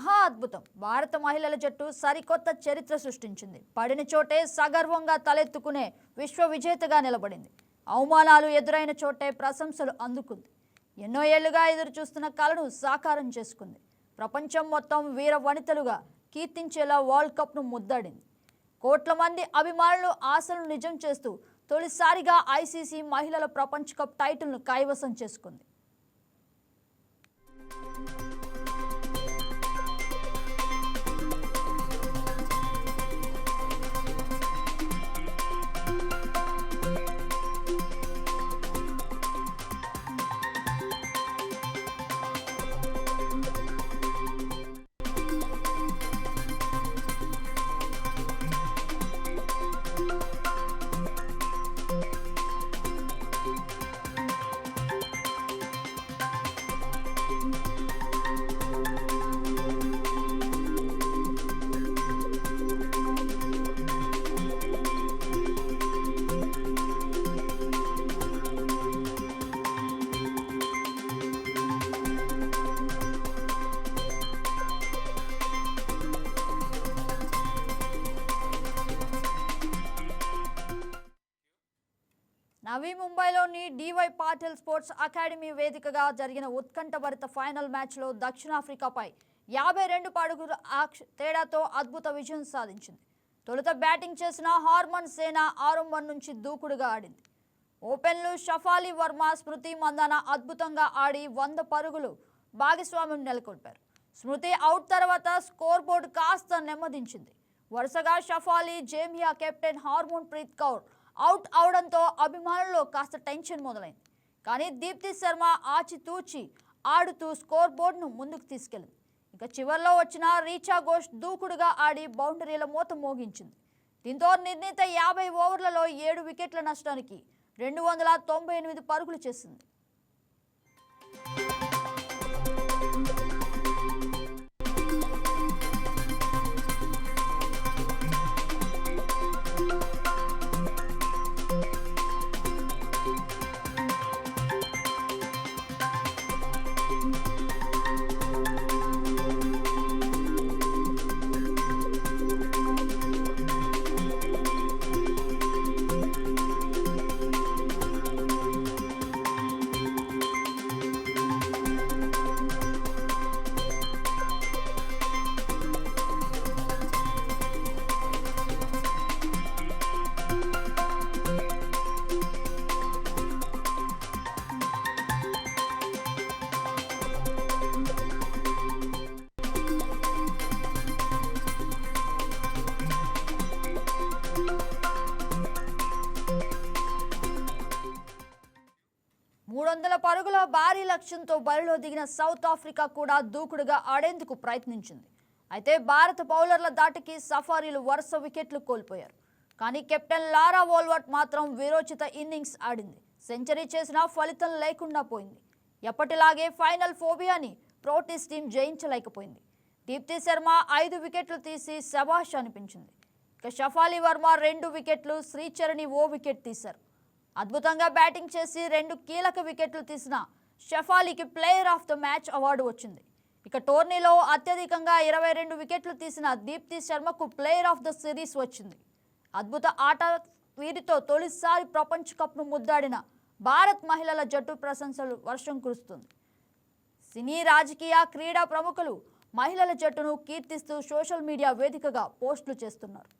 మహా అద్భుతం. భారత మహిళల జట్టు సరికొత్త చరిత్ర సృష్టించింది. పడిన చోటే సగర్వంగా తలెత్తుకునే విశ్వ విజేతగా నిలబడింది. అవమానాలు ఎదురైన చోటే ప్రశంసలు అందుకుంది. ఎన్నో ఏళ్ళుగా ఎదురు చూస్తున్న కళను సాకారం చేసుకుంది. ప్రపంచం మొత్తం వీర వనితలుగా కీర్తించేలా వరల్డ్ కప్ను ముద్దాడింది. కోట్ల మంది అభిమానులు ఆశలను నిజం చేస్తూ తొలిసారిగా ఐసీసీ మహిళల ప్రపంచ కప్ టైటిల్ను కైవసం చేసుకుంది. నవీ ముంబైలోని డివై పాటిల్ స్పోర్ట్స్ అకాడమీ వేదికగా జరిగిన ఉత్కంఠభరిత ఫైనల్ మ్యాచ్లో దక్షిణాఫ్రికాపై యాభై రెండు పడుగుల ఆక్ష- తేడాతో అద్భుత విజయం సాధించింది. తొలుత బ్యాటింగ్ చేసిన హార్మన్ సేన ఆరంభం నుంచి దూకుడుగా ఆడింది. ఓపెన్లు షఫాలి వర్మ స్మృతి మందాన అద్భుతంగా ఆడి వంద పరుగులు భాగస్వామ్యం నెలకొల్పారు. స్మృతి అవుట్ తర్వాత స్కోర్ బోర్డు కాస్త నెమ్మదించింది. వరుసగా Shafali Jemimah captain Harmanpreet Kaur out అవడంతో అభిమానుల్లో కాస్త టెన్షన్ మొదలైంది. కానీ దీప్తి శర్మ ఆచితూచి ఆడుతూ స్కోర్ బోర్డును ముందుకు తీసుకెళ్ళింది. ఇక చివర్లో వచ్చిన రీచా ఘోష్ దూకుడుగా ఆడి బౌండరీల మూత మోగించింది. దీంతో నిర్ణీత యాభై ఓవర్లలో ఏడు వికెట్ల నష్టానికి రెండు వందల తొంభై ఎనిమిది పరుగులు చేసింది. పరుగుల భారీ లక్ష్యంతో బరిలో దిగిన సౌత్ ఆఫ్రికా కూడా దూకుడుగా ఆడేందుకు ప్రయత్నించింది. అయితే భారత బౌలర్ల దాటికి సఫారీలు వరుస వికెట్లు కోల్పోయారు. కానీ కెప్టెన్ లారా వోల్వర్ట్ మాత్రం వీరోచిత ఇన్నింగ్స్ ఆడింది. సెంచరీ చేసినా ఫలితం లేకుండా పోయింది. ఎప్పటిలాగే ఫైనల్ ఫోబియాని ప్రోటీస్ టీం జయించలేకపోయింది. దీప్తి శర్మ ఐదు వికెట్లు తీసి శభాష్ అనిపించింది. ఇక షఫాలి వర్మ రెండు వికెట్లు శ్రీచరణి ఓ వికెట్ తీశారు. అద్భుతంగా బ్యాటింగ్ చేసి రెండు కీలక వికెట్లు తీసిన షఫాలీకి player of the match award వచ్చింది. ఇక టోర్నీలో అత్యధికంగా ఇరవై రెండు వికెట్లు తీసిన దీప్తి శర్మకు ప్లేయర్ ఆఫ్ ద సిరీస్ వచ్చింది. అద్భుత ఆట వీరితో తొలిసారి ప్రపంచ కప్ను ముద్దాడిన భారత్ మహిళల జట్టు ప్రశంసలు వర్షం కురుస్తుంది. సినీ రాజకీయ క్రీడా ప్రముఖులు మహిళల జట్టును కీర్తిస్తూ సోషల్ మీడియా వేదికగా పోస్టులు చేస్తున్నారు.